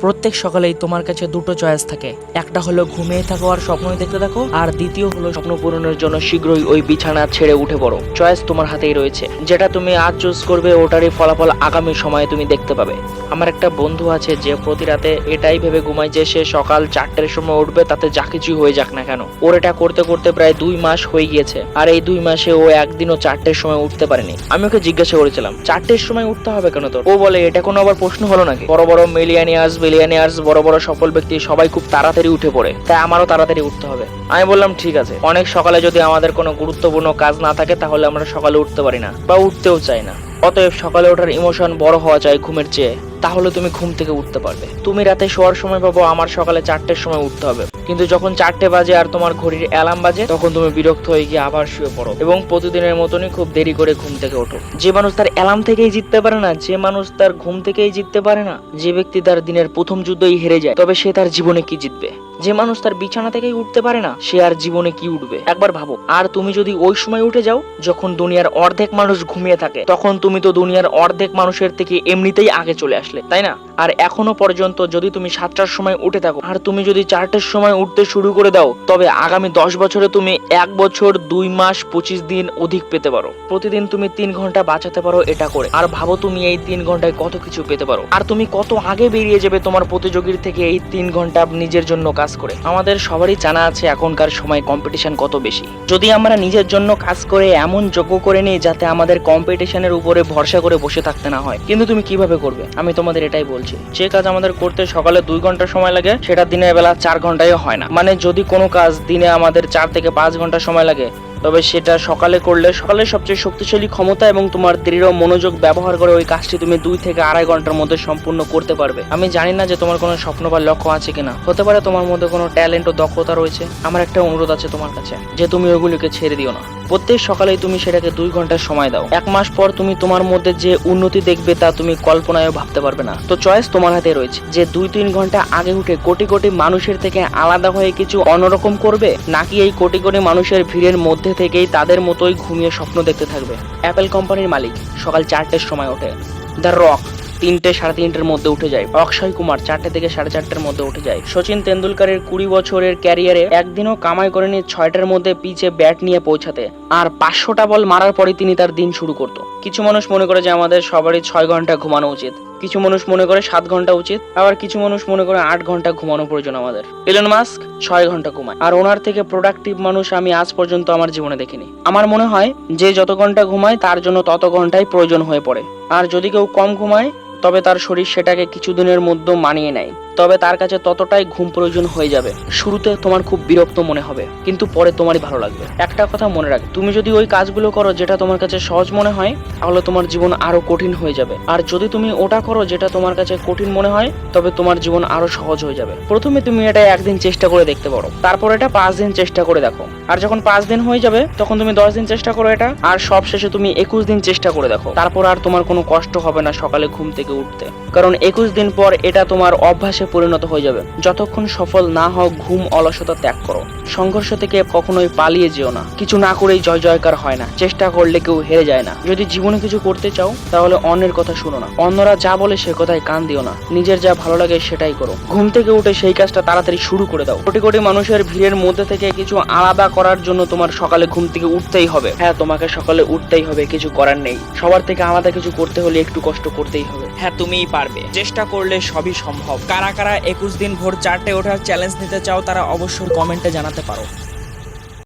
প্রত্যেক সকালেই তোমার কাছে দুটো চয়েস থাকে। একটা হলো ঘুমিয়ে থাকো আর স্বপ্ন দেখতে থাকো, আর দ্বিতীয় হলো স্বপ্ন পূরণের জন্য শীঘ্রই ওই বিছানা ছেড়ে উঠে পড়ো। চয়েস তোমার হাতেই রয়েছে। যেটা তুমি আজ চুজ করবে, ওটারই ফলাফল আগামী সময়ে তুমি দেখতে পাবে। আমার একটা বন্ধু আছে, যে প্রতি রাতে এটাই ভেবে ঘুমায় যে সে সকাল চারটের সময় উঠবে, তাতে যা কিছু হয়ে যাক না কেন। ওর এটা করতে করতে প্রায় দুই মাস হয়ে গিয়েছে, আর এই দুই মাসে ও একদিনও চারটের সময় উঠতে পারেনি। আমি ওকে জিজ্ঞাসা করেছিলাম, চারটের সময় উঠতে হবে কেন তোর? ও বলে, এটা কোনো আবার প্রশ্ন হলো নাকি? বড় বড় মিলিয়ানিয়ার্স, বিলিয়ানিয়ার্স, বড় বড় সফল ব্যক্তি সবাই খুব তাড়াতাড়ি উঠে পড়ে, তাই আমারও তাড়াতাড়ি উঠতে হবে। আমি বললাম, ঠিক আছে, অনেক সকালে যদি আমাদের কোনো গুরুত্বপূর্ণ কাজ না থাকে, তাহলে আমরা সকালে উঠতে পারি না, বা উঠতেও চাই না। অতএব সকালে ওঠার ইমোশন বড় হওয়া চাই ঘুমের চেয়ে। তাহলে তুমি ঘুম থেকে উঠতে পারবে। তুমি রাতে শোয়ার সময় পাবো, আমার সকালে চারটের সময় উঠতে হবে। কিন্তু যখন চারটে বাজে আর তোমার ঘড়ির অ্যালার্ম বাজে, তখন তুমি বিরক্ত হয়ে গিয়ে আবার শুয়ে পড়ো। এবং প্রতিদিনের মতনই খুব দেরি করে ঘুম থেকে ওঠো। যে মানুষ তার অ্যালার্ম থেকেই জিততে পারে না, যে মানুষ তার ঘুম থেকেই জিততে পারে না, যে ব্যক্তি তার দিনের প্রথম যুদ্ধই হেরে যায়, তবে সে তার জীবনে কি জিতবে? যে মানুষ তার বিছানা থেকেই উঠতে পারে না, সে আর জীবনে কি উঠবে? একবার ভাবো, আর তুমি যদি ওই সময় উঠে যাও, যখন দুনিয়ার অর্ধেক মানুষ ঘুমিয়ে থাকে, তখন তুমি তো দুনিয়ার অর্ধেক মানুষের থেকে এমনিতেই আগে চলে আসলে, তাই না? আর এখনও পর্যন্ত যদি তুমি সাতটার সময় উঠে থাকো, আর তুমি যদি চারটের সময় উঠতে শুরু করে দাও, তবে আগামী দশ বছরে তুমি এক বছর, দুই মাস, পঁচিশ দিন অধিক পেতে পারো। প্রতিদিন তুমি তিন ঘণ্টা বাঁচাতে পারো এটা করে। আর ভাবো তুমি এই তিন ঘন্টায় কত কিছু পেতে পারো। আর তুমি কত আগে বেরিয়ে যাবে তোমার প্রতিযোগীর থেকে এই তিন ঘণ্টা নিজের জন্য কাজ করে। আমাদের সবারই জানা আছে এখনকার সময় কম্পিটিশন কত বেশি। যদি আমরা নিজের জন্য কাজ করে এমন যোগ্য করে নিই যাতে আমাদের কম্পিটিশনের উপরে ভরসা করে বসে থাকতে না হয়। কিন্তু তুমি কীভাবে করবে? আমি তোমাদের এটাই বলছি। যে কাজ আমাদের করতে সকালে দুই ঘণ্টা সময় লাগে, সেটা দিনের বেলা চার ঘন্টায় হয় না। মানে যদি কোনো কাজ দিনে আমাদের চার থেকে পাঁচ ঘণ্টা সময় লাগে তবে সেটা সকালে করলে সকালে সবচেয়ে শক্তিশালী ক্ষমতা এবং তোমার দৃঢ় মনোযোগ ব্যবহার করে ওই কাজটি তুমি দুই থেকে আড়াই ঘণ্টার মধ্যে সম্পূর্ণ করতে পারবে। আমি জানি না যে তোমার কোনো স্বপ্ন বা লক্ষ্য আছে কিনা। হতে পারে তোমার মধ্যে কোনো ট্যালেন্ট ও দক্ষতা রয়েছে। আমার একটা অনুরোধ আছে তোমার কাছে, যে তুমি ওগুলিকে ছেড়ে দিও না। প্রত্যেক সকালেই তুমি সেটাকে দুই ঘণ্টা সময় দাও। এক মাস পর তুমি তোমার মধ্যে যে উন্নতি দেখবে তা তুমি কল্পনায়ও ভাবতে পারবে না। তো চয়েস তোমার হাতে রয়েছে, যে দুই তিন ঘণ্টা আগে উঠে কোটি কোটি মানুষের থেকে আলাদা হয়ে কিছু অন্যরকম করবে, নাকি এই কোটি কোটি মানুষের ভিড়ের মধ্যে থেকেই তাদের মতোই ঘুমিয়ে স্বপ্ন দেখতে থাকবে। অ্যাপেল কোম্পানির মালিক সকাল চারটের সময় ওঠে। দ্য রক তিনটে সাড়ে তিনটের মধ্যে উঠে যায়। অক্ষয় কুমার চারটে থেকে সাড়ে চারটের মধ্যে উঠে যায়। সচিন তেন্ডুলকারের কুড়ি বছরের ক্যারিয়ারে একদিনও কামাই করেনি ছয়টার মধ্যে পিচে ব্যাট নিয়ে পৌঁছাতে। আর পাঁচশোটা বল মারার পরে তিনি তার দিন শুরু করতো। কিছু মানুষ মনে করে যে আমাদের সবারই ছয় ঘণ্টা ঘুমানো উচিত। কিছু মানুষ মনে করে সাত ঘণ্টা উচিত, আবার কিছু মানুষ মনে করে আট ঘণ্টা ঘুমানো প্রয়োজন আমাদের। এলন মাস্ক ছয় ঘণ্টা ঘুমায়। আর ওনার থেকে প্রোডাক্টিভ মানুষ আমি আজ পর্যন্ত আমার জীবনে দেখিনি। আমার মনে হয় যে যত ঘণ্টা ঘুমায়, তার জন্য তত ঘন্টাই প্রয়োজন হয়ে পড়ে। আর যদি কেউ কম ঘুমায় তবে তার শরীর সেটাকে কিছুদিনের মধ্যে মানিয়ে নেয়। তবে তার কাছে ততটাই ঘুম প্রয়োজন হয়ে যাবে। শুরুতে তোমার খুব বিরক্ত মনে হবে, কিন্তু পরে তোমারই ভালো লাগবে। একটা কথা মনে রাখ, তুমি যদি ওই কাজগুলো করো যেটা তোমার কাছে সহজ মনে হয়, তাহলে তোমার জীবন আরও কঠিন হয়ে যাবে। আর যদি তুমি ওটা করো যেটা তোমার কাছে কঠিন মনে হয়, তবে তোমার জীবন আরও সহজ হয়ে যাবে। প্রথমে তুমি এটা একদিন চেষ্টা করে দেখতে পারো। তারপর এটা পাঁচ দিন চেষ্টা করে দেখো। আর যখন পাঁচ দিন হয়ে যাবে, তখন তুমি দশ দিন চেষ্টা করো এটা। আর সব শেষে তুমি একুশ দিন চেষ্টা করে দেখো। তারপর আর তোমার কোনো কষ্ট হবে না সকালে ঘুম থেকে উঠতে। কারণ একুশ দিন পর এটা তোমার অভ্যাসে পরিণত হয়ে যাবে। যতক্ষণ সফল না হও, ঘুম অলসতা ত্যাগ করো। সংঘর্ষ থেকে কখনোই পালিয়ে যেও না। কিছু না করেই জয় জয়কার হয় না। চেষ্টা করলে কেউ হেরে যায় না। যদি জীবনে কিছু করতে চাও, তাহলে অন্যের কথা শুনো না। অন্যরা যা বলে সে কথায় কান দিও না। নিজের যা ভালো লাগে সেটাই করো। ঘুম থেকে উঠে সেই কাজটা তাড়াতাড়ি শুরু করে দাও। কোটি কোটি মানুষের ভিড়ের মধ্যে থেকে কিছু আলাদা করার জন্য তোমার সকালে ঘুম থেকে উঠতেই হবে। হ্যাঁ তোমাকে সকালে উঠতেই হবে। কিছু করার নেই। সবার থেকে আলাদা কিছু করতে হলে একটু কষ্ট করতেই হবে। হ্যাঁ তুমিই পারবে। চেষ্টা করলে সবই সম্ভব। কারা কারা একুশ দিন ভোর চারটে ওঠার চ্যালেঞ্জ নিতে চাও, তারা অবশ্যই কমেন্টে জানাতে পারো।